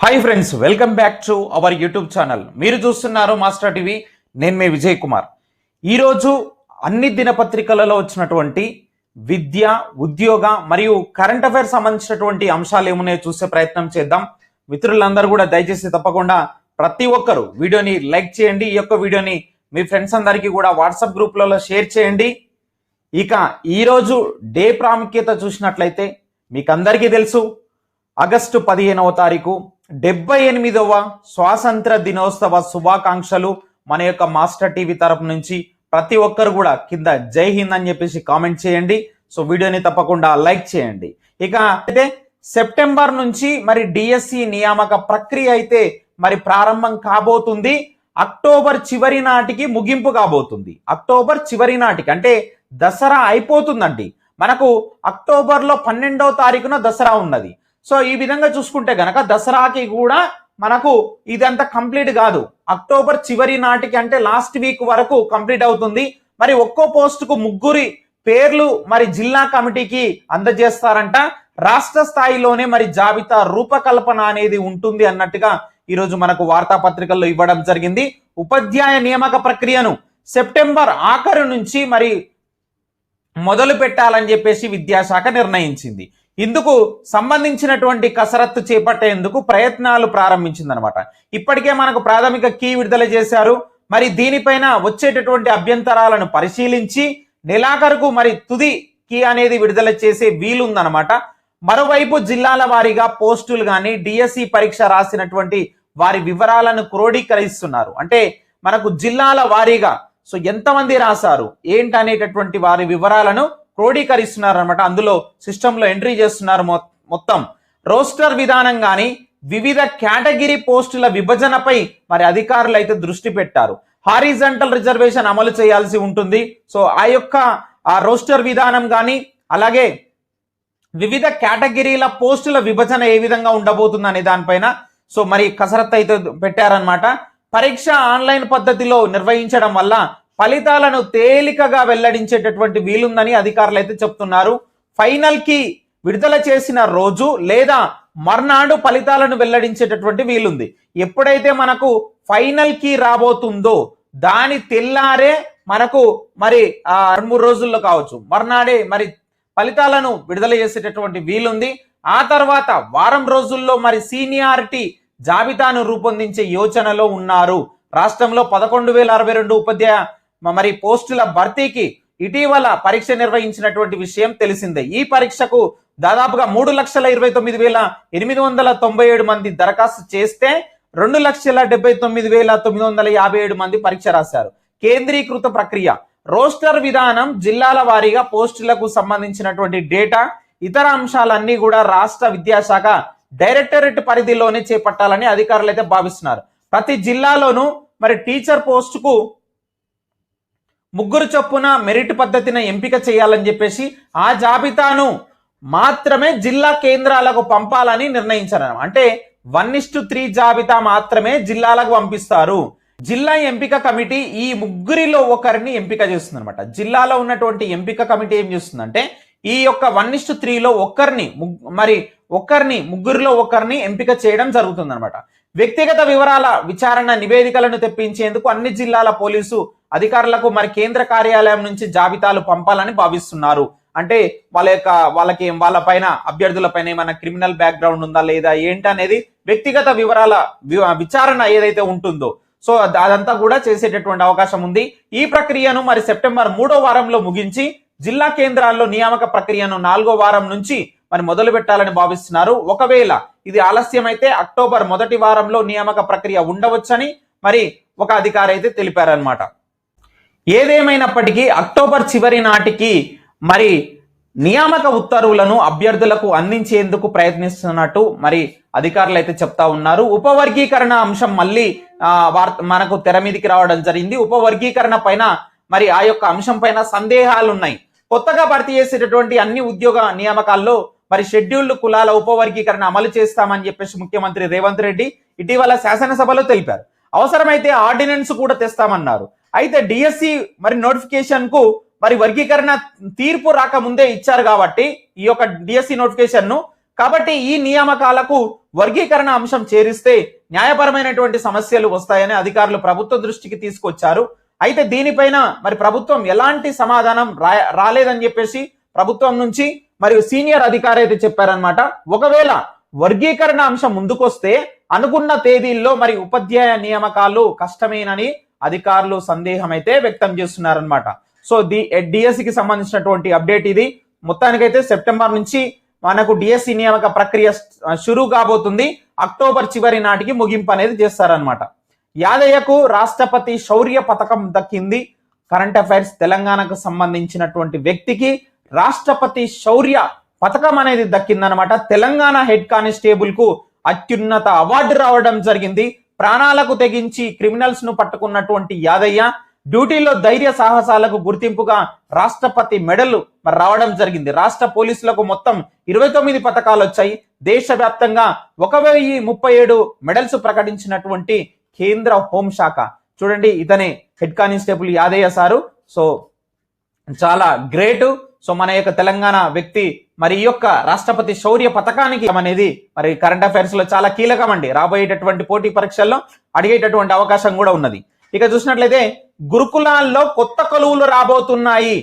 Hi friends welcome back to our YouTube channel మీరు చూస్తున్నారు master TV నేను మీ విజయ్ కుమార్. ఈరోజు అన్ని దినపత్రికలలో వచ్చినటువంటి విద్య ఉద్యోగ మరియు కరెంట్ అఫైర్స్ సంబంధించినటువంటి అంశాలు ఏమున్నాయో చూసే ప్రయత్నం చేద్దాం. మిత్రులందరూ కూడా దయచేసి తప్పకుండా ప్రతి ఒక్కరు వీడియోని లైక్ చేయండి. ఈ యొక్క వీడియోని మీ ఫ్రెండ్స్ అందరికీ కూడా వాట్సాప్ గ్రూప్లలో షేర్ చేయండి. ఇక ఈరోజు డే ప్రాముఖ్యత చూసినట్లయితే మీకందరికీ తెలుసు ఆగస్టు పదిహేనవ తారీఖు డెబ్బై ఎనిమిదవ స్వాతంత్ర దినోత్సవ శుభాకాంక్షలు మన యొక్క మాస్టర్ టీవీ తరపు నుంచి ప్రతి ఒక్కరు కూడా కింద జై హింద్ అని చెప్పేసి కామెంట్ చేయండి. సో వీడియోని తప్పకుండా లైక్ చేయండి. ఇక అయితే సెప్టెంబర్ నుంచి మరి డిఎస్సి నియామక ప్రక్రియ అయితే మరి ప్రారంభం కాబోతుంది. అక్టోబర్ చివరి నాటికి ముగింపు కాబోతుంది. అక్టోబర్ చివరి నాటికి అంటే దసరా అయిపోతుందండి. మనకు అక్టోబర్లో పన్నెండవ తారీఖున దసరా ఉన్నది. సో ఈ విధంగా చూసుకుంటే గనక దసరాకి కూడా మనకు ఇదంతా కంప్లీట్ కాదు. అక్టోబర్ చివరి నాటికి అంటే లాస్ట్ వీక్ వరకు కంప్లీట్ అవుతుంది. మరి ఒక్కో పోస్టుకు ముగ్గురి పేర్లు మరి జిల్లా కమిటీకి అందజేస్తారంట. రాష్ట్ర స్థాయిలోనే మరి జాబితా రూపకల్పన అనేది ఉంటుంది అన్నట్టుగా ఈరోజు మనకు వార్తాపత్రికల్లో ఇవ్వడం జరిగింది. ఉపాధ్యాయ నియామక ప్రక్రియను సెప్టెంబర్ ఆఖరు నుంచి మరి మొదలు పెట్టాలని చెప్పేసి విద్యాశాఖ నిర్ణయించింది. ఇందుకు సంబంధించినటువంటి కసరత్తు చేపట్టేందుకు ప్రయత్నాలు ప్రారంభించిందనమాట. ఇప్పటికే మనకు ప్రాథమిక కీ విడుదల చేశారు. మరి దీనిపైన వచ్చేటటువంటి అభ్యంతరాలను పరిశీలించి నెలాఖరుకు మరి తుది కీ అనేది విడుదల చేసే వీలుందనమాట. మరోవైపు జిల్లాల వారీగా పోస్టులు కానీ డిఎస్సి పరీక్ష రాసినటువంటి వారి వివరాలను క్రోడీకరిస్తున్నారు. అంటే మనకు జిల్లాల వారీగా సో ఎంతమంది రాశారు ఏంటనేటటువంటి వారి వివరాలను క్రోడీకరిస్తున్నారు అనమాట అందులో సిస్టంలో ఎంట్రీ చేస్తున్నారు మొ- మొత్తం. రోస్టర్ విధానం కానీ వివిధ కేటగిరీ పోస్టుల విభజనపై మరి అధికారులు అయితే దృష్టి పెట్టారు. హారిజంటల్ రిజర్వేషన్ అమలు చేయాల్సి ఉంటుంది. సో ఆ యొక్క ఆ రోస్టర్ విధానం కానీ అలాగే వివిధ కేటగిరీల పోస్టుల విభజన ఏ విధంగా ఉండబోతుంది అనే దానిపైన సో మరి కసరత్తు అయితే పెట్టారనమాట పరీక్ష ఆన్లైన్ పద్ధతిలో నిర్వహించడం వల్ల ఫలితాలను తేలికగా వెల్లడించేటటువంటి వీలుందని అధికారులు అయితే చెప్తున్నారు. ఫైనల్కి విడుదల చేసిన రోజు లేదా మర్నాడు ఫలితాలను వెల్లడించేటటువంటి వీలుంది. ఎప్పుడైతే మనకు ఫైనల్కి రాబోతుందో దాని తెల్లారే మనకు మరి రెండు మూడు రోజుల్లో కావచ్చు. మర్నాడే మరి ఫలితాలను విడుదల చేసేటటువంటి వీలుంది. ఆ తర్వాత వారం రోజుల్లో మరి సీనియారిటీ జాబితాను రూపొందించే యోచనలో ఉన్నారు. రాష్ట్రంలో పదకొండు వేల అరవై రెండు ఉపాధ్యాయ మరి పోస్టుల భర్తీకి ఇటీవల పరీక్ష నిర్వహించినటువంటి విషయం తెలిసిందే. ఈ పరీక్షకు దాదాపుగా మూడు లక్షల ఇరవై తొమ్మిది వేల ఎనిమిది వందల తొంభై ఏడు మంది దరఖాస్తు చేస్తే రెండు లక్షల డెబ్బై తొమ్మిది వేల తొమ్మిది వందల యాభై ఏడు మంది పరీక్ష రాశారు. కేంద్రీకృత ప్రక్రియ. రోస్టర్ విధానం జిల్లాల వారీగా పోస్టులకు సంబంధించినటువంటి డేటా ఇతర అంశాలన్నీ కూడా రాష్ట్ర విద్యాశాఖ డైరెక్టరేట్ పరిధిలోనే చేపట్టాలని అధికారులు అయితే భావిస్తున్నారు. ప్రతి జిల్లాలోనూ మరి టీచర్ పోస్టుకు ముగ్గురు చొప్పున మెరిట్ పద్ధతిని ఎంపిక చేయాలని చెప్పేసి ఆ జాబితాను మాత్రమే జిల్లా కేంద్రాలకు పంపాలని నిర్ణయించారు అంటే వన్ ఇస్టు త్రీ జాబితా మాత్రమే జిల్లాలకు పంపిస్తారు. జిల్లా ఎంపిక కమిటీ ఈ ముగ్గురిలో ఒకరిని ఎంపిక చేస్తుంది అనమాట జిల్లాలో ఉన్నటువంటి ఎంపిక కమిటీ ఏం చేస్తుందంటే ఈ యొక్క వన్ ఇస్టు త్రీలో ఒక్కరిని మరి ఒక్కరిని ముగ్గురిలో ఒకరిని ఎంపిక చేయడం జరుగుతుంది అనమాట వ్యక్తిగత వివరాల విచారణ నివేదికలను తెప్పించేందుకు అన్ని జిల్లాల పోలీసు అధికారులకు మరి కేంద్ర కార్యాలయం నుంచి జాబితాలు పంపాలని భావిస్తున్నారు. అంటే వాళ్ళ యొక్క వాళ్ళకి వాళ్ళ పైన అభ్యర్థుల పైన ఏమైనా క్రిమినల్ బ్యాక్గ్రౌండ్ ఉందా లేదా ఏంటనేది వ్యక్తిగత వివరాల విచారణ ఏదైతే ఉంటుందో. సో అదంతా కూడా చేసేటటువంటి అవకాశం ఉంది. ఈ ప్రక్రియను మరి సెప్టెంబర్ మూడో వారంలో ముగించి జిల్లా కేంద్రాల్లో నియామక ప్రక్రియను నాలుగో వారం నుంచి మరి మొదలు పెట్టాలని భావిస్తున్నారు. ఒకవేళ ఇది ఆలస్యమైతే అక్టోబర్ మొదటి వారంలో నియామక ప్రక్రియ ఉండవచ్చని మరి ఒక అధికారి అయితే తెలిపారనమాట ఏదేమైనప్పటికీ అక్టోబర్ చివరి నాటికి మరి నియామక ఉత్తర్వులను అభ్యర్థులకు అందించేందుకు ప్రయత్నిస్తున్నట్టు మరి అధికారులు అయితే చెప్తా ఉన్నారు. ఉపవర్గీకరణ అంశం మళ్ళీ వార్త మనకు తెర మీదికి రావడం జరిగింది. ఉపవర్గీకరణ పైన మరి ఆ యొక్క అంశం పైన సందేహాలు ఉన్నాయి కొత్తగా భర్తీ చేసేటటువంటి అన్ని ఉద్యోగ నియామకాల్లో మరి షెడ్యూల్డ్ కులాల ఉపవర్గీకరణ అమలు చేస్తామని చెప్పేసి ముఖ్యమంత్రి రేవంత్ రెడ్డి ఇటీవల శాసనసభలో తెలిపారు. అవసరమైతే ఆర్డినెన్స్ కూడా తెస్తామన్నారు. అయితే డిఎస్సి మరి నోటిఫికేషన్కు మరి వర్గీకరణ తీర్పు రాకముందే ఇచ్చారు కాబట్టి ఈ యొక్క డిఎస్సి నోటిఫికేషన్ను. కాబట్టి ఈ నియామకాలకు వర్గీకరణ అంశం చేరిస్తే న్యాయపరమైనటువంటి సమస్యలు వస్తాయని అధికారులు ప్రభుత్వ దృష్టికి తీసుకొచ్చారు. అయితే దీనిపైన మరి ప్రభుత్వం ఎలాంటి సమాధానం రాలేదని చెప్పేసి ప్రభుత్వం నుంచి మరియు సీనియర్ అధికారి అయితే చెప్పారనమాట ఒకవేళ వర్గీకరణ అంశం ముందుకొస్తే అనుకున్న తేదీల్లో మరి ఉపాధ్యాయ నియామకాలు కష్టమేనని అధికారులు సందేహం అయితే వ్యక్తం చేస్తున్నారనమాట సో ది డిఎస్సికి సంబంధించినటువంటి అప్డేట్ ఇది. మొత్తానికైతే సెప్టెంబర్ నుంచి మనకు డిఎస్సి నియామక ప్రక్రియ షురూ కాబోతుంది. అక్టోబర్ చివరి నాటికి ముగింపు అనేది చేస్తారనమాట యాదయ్యకు రాష్ట్రపతి శౌర్య పథకం దక్కింది. కరెంట్ అఫైర్స్ తెలంగాణకు సంబంధించినటువంటి వ్యక్తికి రాష్ట్రపతి శౌర్య పథకం అనేది దక్కిందనమాట తెలంగాణ హెడ్ కానిస్టేబుల్కు అత్యున్నత అవార్డు రావడం జరిగింది. ప్రాణాలకు తెగించి క్రిమినల్స్ను పట్టుకున్నటువంటి యాదయ్య డ్యూటీలో ధైర్య సాహసాలకు గుర్తింపుగా రాష్ట్రపతి మెడల్ మరి రావడం జరిగింది. రాష్ట్ర పోలీసులకు మొత్తం ఇరవై తొమ్మిది పథకాలు వచ్చాయి. దేశవ్యాప్తంగా ఒక వెయ్యి ముప్పై ఏడు మెడల్స్ ప్రకటించినటువంటి కేంద్ర హోంశాఖ. చూడండి ఇతనే head constable Yadaiah sir. So చాలా గ్రేటు. సో మన యొక్క తెలంగాణ వ్యక్తి మరి ఈ యొక్క రాష్ట్రపతి శౌర్య పథకానికి అనేది మరి కరెంట్ అఫైర్స్లో చాలా కీలకం అండి. రాబోయేటటువంటి పోటీ పరీక్షల్లో అడిగేటటువంటి అవకాశం కూడా ఉన్నది. ఇక చూసినట్లయితే గురుకులాల్లో కొత్త కొలువులు రాబోతున్నాయి.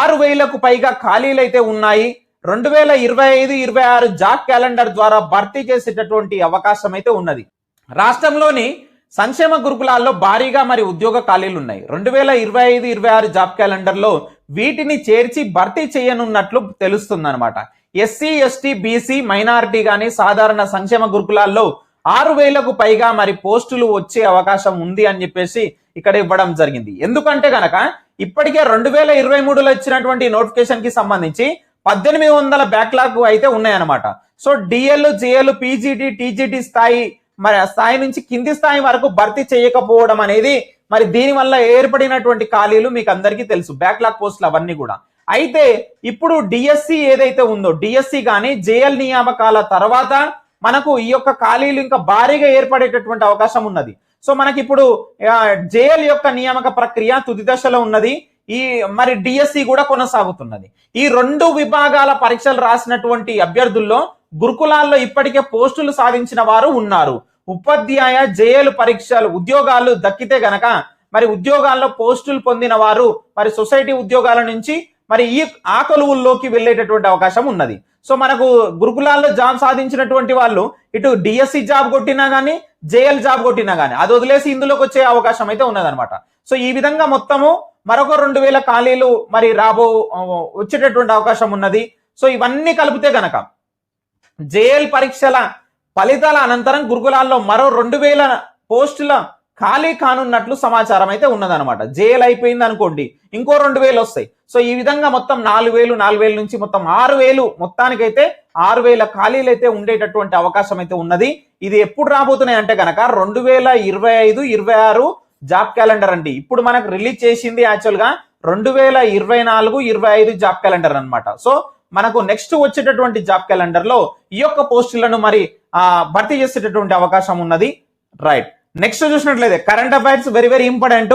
ఆరు వేలకు పైగా ఖాళీలు అయితే ఉన్నాయి. రెండు వేల ఇరవై ఐదు ఇరవై ఆరు జాబ్ క్యాలెండర్ ద్వారా భర్తీ చేసేటటువంటి అవకాశం అయితే ఉన్నది. రాష్ట్రంలోని సంక్షేమ గురుకులాల్లో భారీగా మరి ఉద్యోగ ఖాళీలు ఉన్నాయి. రెండు వేల ఇరవై ఐదు ఇరవై ఆరు జాబ్ క్యాలెండర్లో వీటిని చేర్చి భర్తీ చేయనున్నట్లు తెలుస్తుంది అనమాట ఎస్సీ ఎస్టీ బీసీ మైనారిటీ కానీ సాధారణ సంక్షేమ గురుకులాల్లో ఆరు వేలకు పైగా మరి పోస్టులు వచ్చే అవకాశం ఉంది అని చెప్పేసి ఇక్కడ ఇవ్వడం జరిగింది. ఎందుకంటే కనుక ఇప్పటికే రెండు వేల ఇరవై మూడులో ఇచ్చినటువంటి నోటిఫికేషన్కి సంబంధించి పద్దెనిమిది వందల బ్యాక్లాగ్ అయితే ఉన్నాయన్నమాట. So DL JL PGT TGT స్థాయి మరి స్థాయి నుంచి కింది స్థాయి వరకు భర్తీ చేయకపోవడం అనేది మరి దీనివల్ల ఏర్పడినటువంటి ఖాళీలు మీకు అందరికీ తెలుసు. బ్యాక్లాగ్ పోస్టులు అవన్నీ కూడా. అయితే ఇప్పుడు డిఎస్సి ఏదైతే ఉందో డిఎస్సి కానీ జేఎల్ నియామకాల తర్వాత మనకు ఈ యొక్క ఖాళీలు ఇంకా భారీగా ఏర్పడేటటువంటి అవకాశం ఉన్నది. సో మనకి ఇప్పుడు జేఎల్ యొక్క నియామక ప్రక్రియ తుది దశలో ఉన్నది. ఈ మరి డిఎస్సి కూడా కొనసాగుతున్నది. ఈ రెండు విభాగాల పరీక్షలు రాసినటువంటి అభ్యర్థుల్లో గురుకులాల్లో ఇప్పటికే పోస్టులు సాధించిన వారు ఉన్నారు. ఉపాధ్యాయ జేఏలు పరీక్షలు ఉద్యోగాలు దక్కితే గనక మరి ఉద్యోగాల్లో పోస్టులు పొందిన వారు మరి సొసైటీ ఉద్యోగాల నుంచి మరి ఈ ఆ కొలువుల్లోకి వెళ్ళేటటువంటి అవకాశం ఉన్నది. సో మనకు గురుకులాల్లో జాబ్ సాధించినటువంటి వాళ్ళు ఇటు డిఎస్సి జాబ్ కొట్టినా కానీ జేఎల్ జాబ్ కొట్టినా కానీ అది వదిలేసి ఇందులోకి వచ్చే అవకాశం అయితే ఉన్నదనమాట సో ఈ విధంగా మొత్తము మరొక రెండు వేల ఖాళీలు మరి రాబో వచ్చేటటువంటి అవకాశం ఉన్నది. సో ఇవన్నీ కలిపితే గనక జేఎల్ పరీక్షల ఫలితాల అనంతరం గురుకులాల్లో మరో రెండు వేల పోస్టుల ఖాళీ కానున్నట్లు సమాచారం అయితే ఉన్నదనమాట జైలు అయిపోయింది అనుకోండి ఇంకో రెండు వేలు వస్తాయి. సో ఈ విధంగా మొత్తం నాలుగు వేలు నాలుగు వేల నుంచి మొత్తం ఆరు వేలు మొత్తానికైతే ఆరు వేల ఖాళీలు అయితే ఉండేటటువంటి అవకాశం అయితే ఉన్నది. ఇది ఎప్పుడు రాబోతున్నాయి అంటే కనుక రెండు వేల ఇరవై ఐదు ఇరవై ఆరు జాబ్ క్యాలెండర్ అండి. ఇప్పుడు మనకు రిలీజ్ చేసింది యాక్చువల్గా రెండు వేల ఇరవై నాలుగు ఇరవై ఐదు జాబ్ క్యాలెండర్ అనమాట సో మనకు నెక్స్ట్ వచ్చేటటువంటి జాబ్ క్యాలెండర్లో ఈ యొక్క పోస్టులను మరి ఆ, భర్తీ చేసేటటువంటి అవకాశం ఉన్నది. రైట్ నెక్స్ట్ చూసినట్లయితే current affairs very very important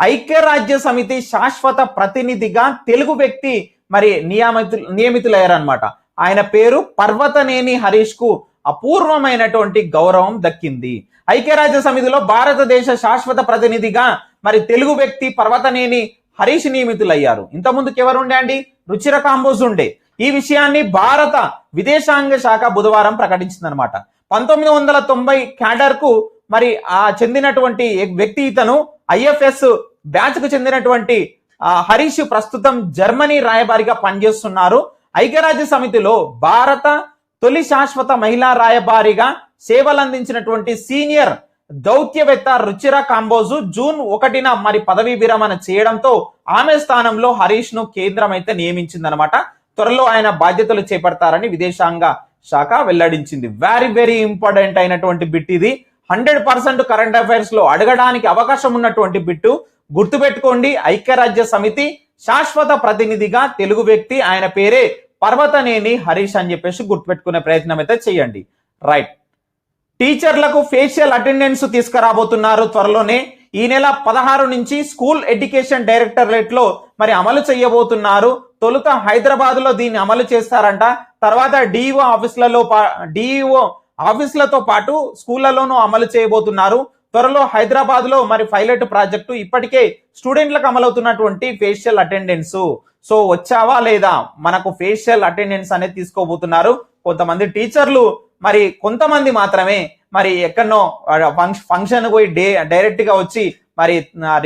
ఐక్యరాజ్య సమితి శాశ్వత ప్రతినిధిగా తెలుగు వ్యక్తి మరి నియమితు నియమితులయ్యారనమాట ఆయన పేరు పర్వతనేని హరీష్కు అపూర్వమైనటువంటి గౌరవం దక్కింది. ఐక్యరాజ్య సమితిలో భారతదేశ శాశ్వత ప్రతినిధిగా మరి తెలుగు వ్యక్తి పర్వతనేని హరీష్ నియమితులయ్యారు. ఇంతకుముందుకు ఎవరు ఉండే అండి? రుచిర కాంబోజ్ ఉండే ఈ విషయాన్ని భారత విదేశాంగ శాఖ బుధవారం ప్రకటించిందనమాట పంతొమ్మిది వందల తొంభై క్యాడర్కు మరి ఆ చెందినటువంటి వ్యక్తి ఇతను ఐఎఫ్ఎస్ బ్యాచ్కు చెందినటువంటి ఆ, హరీష్ ప్రస్తుతం జర్మనీ రాయబారిగా పనిచేస్తున్నారు. ఐక్యరాజ్య సమితిలో భారత తొలి శాశ్వత మహిళా రాయబారిగా సేవలందించినటువంటి సీనియర్ దౌత్యవేత్త రుచిర కాంబోజు జూన్ ఒకటిన మరి పదవీ విరమణ చేయడంతో ఆమె స్థానంలో హరీష్ను కేంద్రం అయితే నియమించిందనమాట త్వరలో ఆయన బాధ్యతలు చేపడతారని విదేశాంగ శాఖ వెల్లడించింది. వెరీ వెరీ ఇంపార్టెంట్ అయినటువంటి బిట్ ఇది. హండ్రెడ్ పర్సెంట్ కరెంట్ అఫైర్స్లో అడగడానికి అవకాశం ఉన్నటువంటి బిట్టు గుర్తుపెట్టుకోండి. ఐక్యరాజ్య సమితి శాశ్వత ప్రతినిధిగా తెలుగు వ్యక్తి ఆయన పేరే పర్వతనేని హరీష్ అని చెప్పేసి గుర్తుపెట్టుకునే ప్రయత్నం అయితే చేయండి. రైట్ టీచర్లకు ఫేషియల్ అటెండెన్స్ తీసుకురాబోతున్నారు త్వరలోనే. ఈ నెల పదహారు నుంచి స్కూల్ ఎడ్యుకేషన్ డైరెక్టరేట్లో మరి అమలు చేయబోతున్నారు. తొలుత హైదరాబాద్లో దీన్ని అమలు చేస్తారంట. తర్వాత డిఈఓ ఆఫీసులలో డిఈఓ ఆఫీసులతో పాటు స్కూళ్ళలోనూ అమలు చేయబోతున్నారు. త్వరలో హైదరాబాద్లో మరి పైలట్ ప్రాజెక్టు ఇప్పటికే స్టూడెంట్లకు అమలవుతున్నటువంటి ఫేషియల్ అటెండెన్స్ సో వచ్చావా లేదా? మనకు ఫేషియల్ అటెండెన్స్ అనేది తీసుకోబోతున్నారు. కొంతమంది టీచర్లు మరి కొంతమంది మాత్రమే మరి ఎక్కడో ఫంక్షన్ పోయి డే డైరెక్ట్గా వచ్చి మరి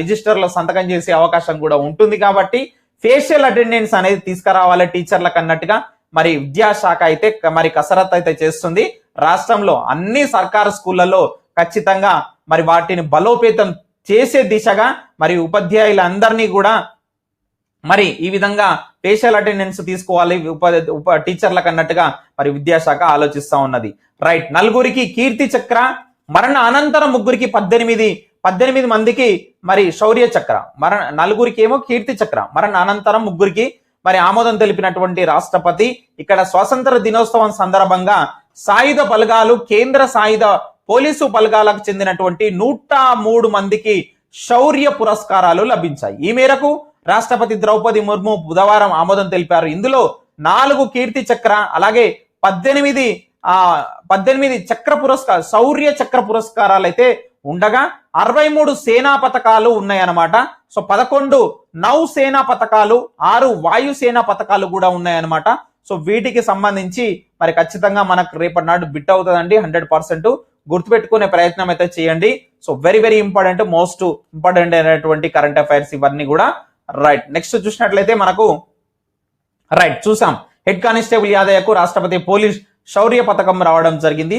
రిజిస్టర్లో సంతకం చేసే అవకాశం కూడా ఉంటుంది కాబట్టి ఫేషియల్ అటెండెన్స్ అనేది తీసుకురావాలి టీచర్లకు అన్నట్టుగా. మరి విద్యాశాఖ అయితే మరి కసరత్తు అయితే చేస్తుంది. రాష్ట్రంలో అన్ని సర్కారు స్కూళ్ళలో ఖచ్చితంగా మరి వాటిని బలోపేతం చేసే దిశగా మరి ఉపాధ్యాయులందరినీ కూడా మరి ఈ విధంగా ఫేషియల్ అటెండెన్స్ తీసుకోవాలి. ఉప ఉప టీచర్లకు అన్నట్టుగా మరి విద్యాశాఖ ఆలోచిస్తా ఉన్నది. రైట్ నలుగురికి కీర్తి చక్ర మరణ అనంతరం ముగ్గురికి పద్దెనిమిది పద్దెనిమిది మందికి మరి శౌర్య చక్ర మరణ నలుగురికి ఏమో కీర్తి చక్ర మరణ అనంతరం ముగ్గురికి మరి ఆమోదం తెలిపినటువంటి రాష్ట్రపతి. ఇక్కడ స్వాతంత్ర దినోత్సవం సందర్భంగా సాయుధ బలగాలు కేంద్ర సాయుధ పోలీసు బలగాలకు చెందినటువంటి నూట మూడు మందికి శౌర్య పురస్కారాలు లభించాయి. ఈ మేరకు రాష్ట్రపతి ద్రౌపది ముర్ము బుధవారం ఆమోదం తెలిపారు. ఇందులో నాలుగు కీర్తి చక్ర అలాగే పద్దెనిమిది ఆ పద్దెనిమిది చక్ర పురస్కార శౌర్య చక్ర పురస్కారాలు అయితే ఉండగా అరవై మూడు సేనా పథకాలు ఉన్నాయన్నమాట. సో పదకొండు నౌసేనా పథకాలు ఆరు వాయుసేన పథకాలు కూడా ఉన్నాయన్నమాట. సో వీటికి సంబంధించి మరి ఖచ్చితంగా మనకు రేపటి నాడు బిట్ అవుతుందండి హండ్రెడ్ పర్సెంట్. గుర్తుపెట్టుకునే ప్రయత్నం అయితే చేయండి. So very very important most important అయినటువంటి కరెంట్ అఫైర్స్ ఇవన్నీ కూడా రైట్ నెక్స్ట్ చూసినట్లయితే మనకు రైట్ చూసాం. హెడ్ కానిస్టేబుల్ యాదయ్యకు రాష్ట్రపతి పోలీస్ శౌర్య పథకం రావడం జరిగింది.